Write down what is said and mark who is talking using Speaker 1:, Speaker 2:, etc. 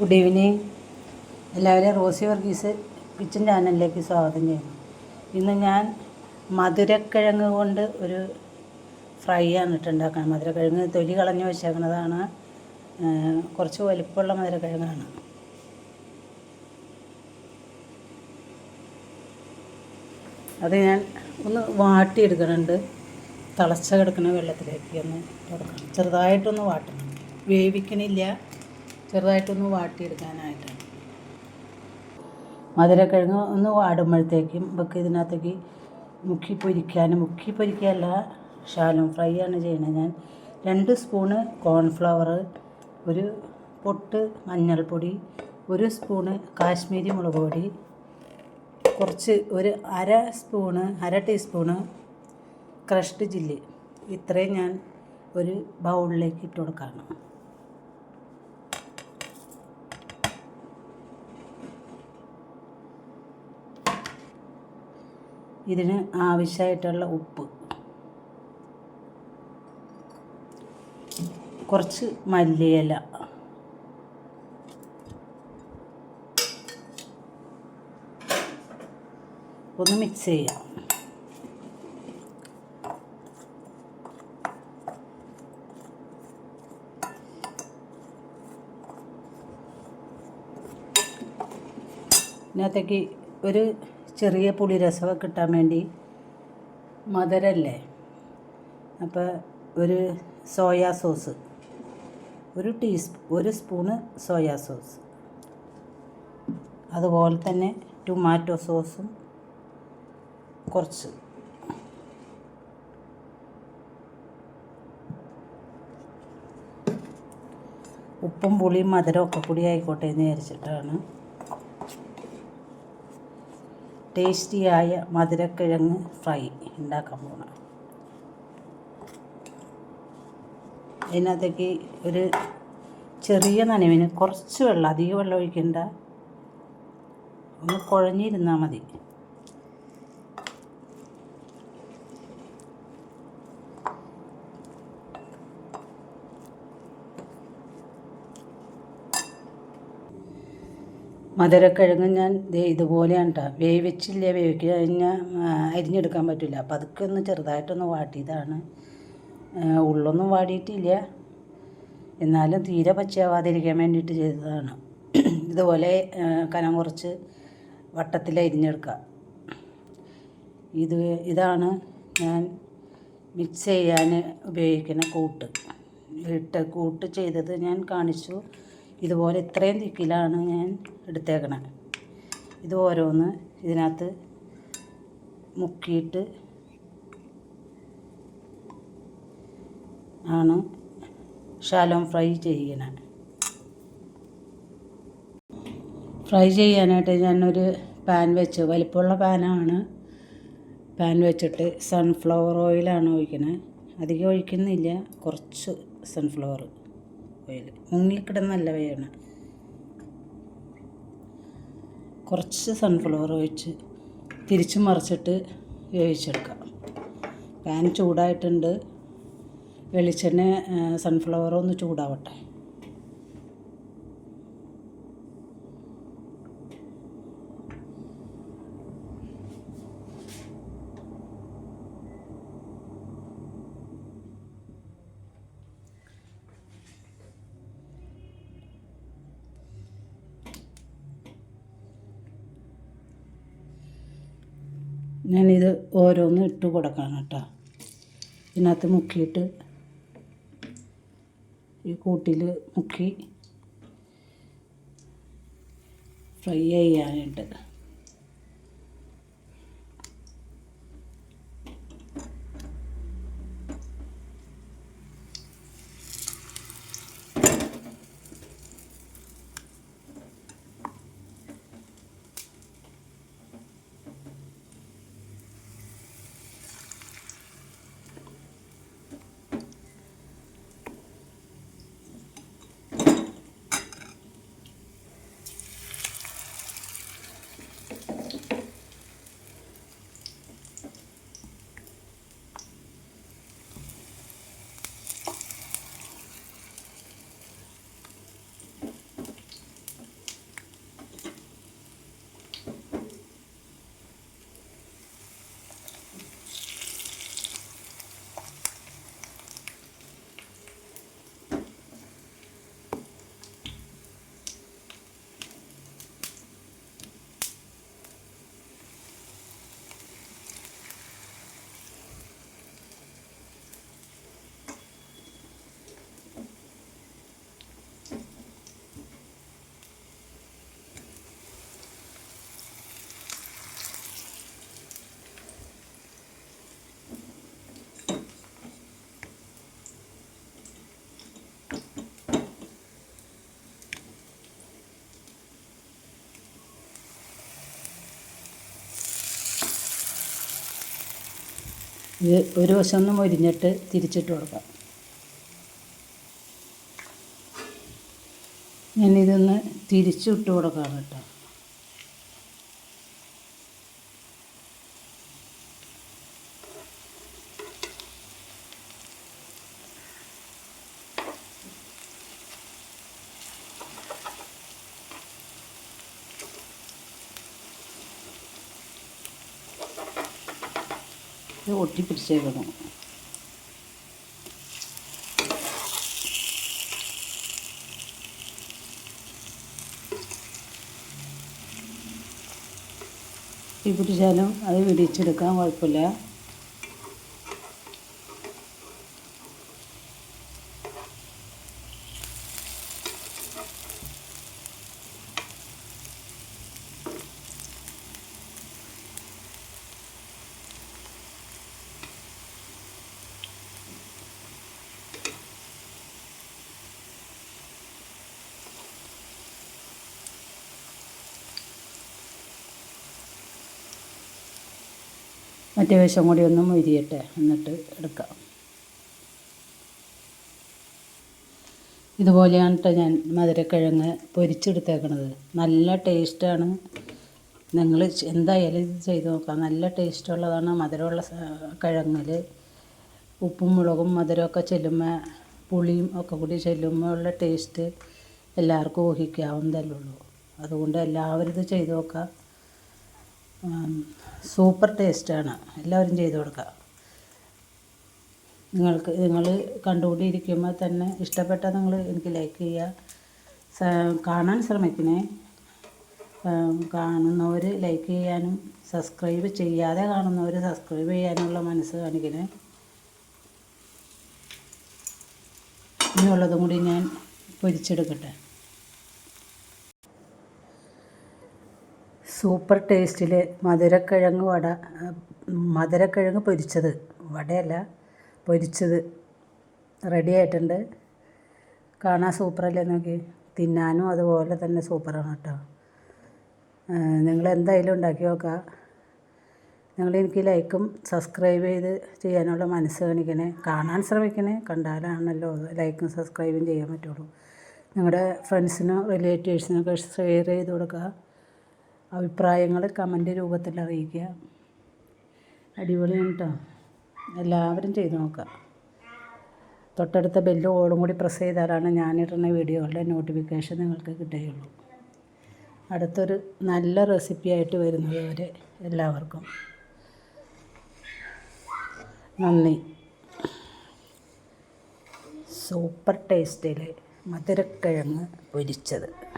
Speaker 1: Good evening എല്ലാവരെയും Rosy Varghese kitchen ചാനലിലേക്ക് സ്വാഗതം ചെയ്യുന്നു. ഇന്ന് ഞാൻ മധുരക്കിഴങ്ങ് കൊണ്ട് ഒരു ഫ്രൈ ആണ് ഇട്ട് മധുരക്കിഴങ്ങ് തൊലി കളഞ്ഞ് വെച്ചേക്കുന്നതാണ്. കുറച്ച് വലിപ്പമുള്ള മധുരക്കിഴങ്ങാണ്. അത് ഞാൻ ഒന്ന് വാട്ടിയെടുക്കുന്നുണ്ട്. തിളച്ച കിടക്കുന്ന വെള്ളത്തിലേക്ക് ഒന്ന് കൊടുക്കണം. ചെറുതായിട്ടൊന്ന് വാട്ടണം. വേവിക്കണില്ല. ചെറുതായിട്ടൊന്ന് വാട്ടിയെടുക്കാനായിട്ടാണ്. മധുരക്കിഴങ്ങ് ഒന്ന് വാടുമ്പോഴത്തേക്കും നമുക്ക് ഇതിനകത്തേക്ക് മുക്കി പൊരിക്കാൻ മുക്കി പൊരിക്കുകയല്ല ശാലം ഫ്രൈ ആണ് ചെയ്യുന്നത്. ഞാൻ രണ്ട് സ്പൂണ് കോൺഫ്ലവർ ഒരു പൊട്ട് മഞ്ഞൾപ്പൊടി ഒരു സ്പൂണ് കാശ്മീരി മുളക് പൊടി കുറച്ച് ഒരു അര സ്പൂണ് അര ടീസ്പൂണ് ക്രഷ്ഡ് ചില്ലി. ഇത്രയും ഞാൻ ഒരു ബൗളിലേക്ക് ഇട്ട് കൊടുക്കുകയാണ് ഇതിന് ആവശ്യമായിട്ടുള്ള ഉപ്പ്. കുറച്ച് മല്ലിയില. ഒന്ന് മിക്സ് ചെയ്യാം. ഇതിനകത്തേക്ക് ഒരു ചെറിയ പുളി രസമൊക്കെ കിട്ടാൻ വേണ്ടി മധുരല്ലേ? അപ്പോൾ ഒരു സോയാ സോസ് ഒരു ടീസ്പൂ ഒരു സ്പൂണ് സോയാ സോസ്. അതുപോലെ തന്നെ ടൊമാറ്റോ സോസും കുറച്ച്. ഉപ്പും പുളിയും മധുരമൊക്കെ കൂടി ആയിക്കോട്ടെ എന്ന് വിചാരിച്ചിട്ടാണ് ടേസ്റ്റിയായ മധുരക്കിഴങ്ങ് ഫ്രൈ ഉണ്ടാക്കാൻ പോകണം അതിനകത്തേക്ക് ഒരു ചെറിയ നനവിന് കുറച്ച് വെള്ളം അധികം വെള്ളം ഒഴിക്കേണ്ട. ഒന്ന് കുഴഞ്ഞിരുന്നാൽ മതി. മധുരക്കിഴങ്ങ് ഞാൻ ദേ ഇതുപോലെയാണ് കേട്ടോ വേവിച്ചില്ല വേവിക്കുക കഴിഞ്ഞാൽ അരിഞ്ഞെടുക്കാൻ പറ്റില്ല അപ്പം അതൊക്കെ ഒന്ന് ചെറുതായിട്ടൊന്ന് വാട്ടിയതാണ്. ഉള്ളൊന്നും വാടിയിട്ടില്ല. എന്നാലും തീരെ പച്ചയാവാതിരിക്കാൻ വേണ്ടിയിട്ട് ചെയ്തതാണ്. ഇതുപോലെ കനം കുറച്ച് വട്ടത്തിൽ അരിഞ്ഞെടുക്കുക. ഇത് ഇതാണ് ഞാൻ മിക്സ് ചെയ്യാൻ ഉപയോഗിക്കുന്ന കൂട്ട്. ഇട്ട കൂട്ട് ചെയ്തത് ഞാൻ കാണിച്ചു. ഇതുപോലെ ഇത്രയും തിക്കിലാണ് ഞാൻ എടുത്തേക്കണത് ഇത് ഓരോന്ന് ഇതിനകത്ത് മുക്കിയിട്ട് ആണ് ശാലോം ഫ്രൈ ചെയ്യണത് ഫ്രൈ ചെയ്യാനായിട്ട് ഞാനൊരു പാൻ വെച്ച്. വലിപ്പമുള്ള പാനാണ്. പാൻ വെച്ചിട്ട് സൺഫ്ലവർ ഓയിലാണ് ഒഴിക്കണത് അധികം ഒഴിക്കുന്നില്ല. കുറച്ച് സൺഫ്ലവർ. ഓയിൽ മുങ്ങിക്കിടന്നല്ല വേണം കുറച്ച് സൺഫ്ലവർ ഒഴിച്ച് തിരിച്ച് മറിച്ചിട്ട് വേവിച്ചെടുക്കാം. പാൻ ചൂടായിട്ടുണ്ട്. വെളിച്ചെണ്ണ സൺഫ്ലവർ ഒന്ന് ചൂടാവട്ടെ. ഞാനിത് ഓരോന്ന് ഇട്ട് കൊടുക്കണം കേട്ടോ. ഇതിനകത്ത് മുക്കിയിട്ട് ഈ കൂട്ടിൽ മുക്കി ഫ്രൈ ചെയ്യാനായിട്ട്. ഇത് ഒരു വശം ഒന്ന് മൊരിഞ്ഞിട്ട് തിരിച്ചിട്ട് കൊടുക്കാം. ഞാനിതൊന്ന് തിരിച്ചിട്ട് കൊടുക്കാം കേട്ടോ. ഇത് ഒട്ടിപ്പിടിച്ചേക്കണം. ഒട്ടിപ്പിടിച്ചാലും പിടിച്ചാലും അത് വിടിച്ചെടുക്കാൻ കുഴപ്പമില്ല. മറ്റേ വശം കൂടി ഒന്ന് മുരിയട്ടെ. എന്നിട്ട് എടുക്കാം. ഇതുപോലെയാണ് കേട്ടോ ഞാൻ മധുരക്കിഴങ്ങ് പൊരിച്ചെടുത്തേക്കണത്. നല്ല ടേസ്റ്റാണ്. നിങ്ങൾ എന്തായാലും ഇത് ചെയ്ത് നോക്കാം നല്ല ടേസ്റ്റുള്ളതാണ് മധുരമുള്ള കിഴങ്ങിൽ ഉപ്പും മുളകും മധുരമൊക്കെ ചെല്ലുമ്പോൾ പുളിയും ഒക്കെ കൂടി ചെല്ലുമ്പോൾ ഉള്ള ടേസ്റ്റ് എല്ലാവർക്കും ഊഹിക്കാവുന്നതല്ലേ ഉള്ളൂ. അതുകൊണ്ട് എല്ലാവരും ഇത് ചെയ്ത് നോക്കുക. ഉം, സൂപ്പർ ടേസ്റ്റാണ്. എല്ലാവരും ചെയ്ത് കൊടുക്കുക. നിങ്ങൾക്ക് നിങ്ങൾ കണ്ടുകൊണ്ടിരിക്കുമ്പോൾ തന്നെ ഇഷ്ടപ്പെട്ടാൽ നിങ്ങൾ എനിക്ക് ലൈക്ക് ചെയ്യുക. കാണാൻ ശ്രമിക്കണേ. കാണുന്നവർ ലൈക്ക് ചെയ്യാനും സബ്സ്ക്രൈബ് ചെയ്യാതെ കാണുന്നവർ സബ്സ്ക്രൈബ് ചെയ്യാനുള്ള മനസ്സ് കാണിക്കണേ. ഇനിയുള്ളതും കൂടി ഞാൻ പൊരിച്ചെടുക്കട്ടെ. സൂപ്പർ ടേസ്റ്റിൽ മധുരക്കിഴങ്ങ് വട മധുരക്കിഴങ്ങ് പൊരിച്ചത് വടയല്ല പൊരിച്ചത് റെഡി ആയിട്ടുണ്ട്. കാണാൻ സൂപ്പറല്ലേ നോക്കി? തിന്നാനും അതുപോലെ തന്നെ സൂപ്പറാണ് കേട്ടോ. നിങ്ങൾ എന്തായാലും ഉണ്ടാക്കി നോക്കുക. നിങ്ങൾ എനിക്ക് ലൈക്കും സബ്സ്ക്രൈബ് ചെയ്ത് ചെയ്യാനുള്ള മനസ്സ് കാണിക്കണേ. കാണാൻ ശ്രമിക്കണേ. കണ്ടാലാണല്ലോ ലൈക്കും സബ്സ്ക്രൈബും ചെയ്യാൻ പറ്റുള്ളൂ. നിങ്ങളുടെ ഫ്രണ്ട്സിനോ റിലേറ്റീവ്സിനൊക്കെ ഷെയർ ചെയ്ത് കൊടുക്കുക. അഭിപ്രായങ്ങൾ കമന്റ് രൂപത്തിൽ അറിയിക്കുക. അടിപൊളിയാണ് കേട്ടോ എല്ലാവരും ചെയ്ത് നോക്കുക. തൊട്ടടുത്ത ബെല്ല് ഓളും കൂടി പ്രസ് ചെയ്താലാണ് ഞാനിടുന്ന വീഡിയോകളുടെ നോട്ടിഫിക്കേഷൻ നിങ്ങൾക്ക് കിട്ടുകയുള്ളൂ. അടുത്തൊരു നല്ല റെസിപ്പിയായിട്ട് വരുന്നത് വരെ എല്ലാവർക്കും. നന്ദി. സൂപ്പർ ടേസ്റ്റിൽ മധുരക്കിഴങ്ങ് പൊരിച്ചത്.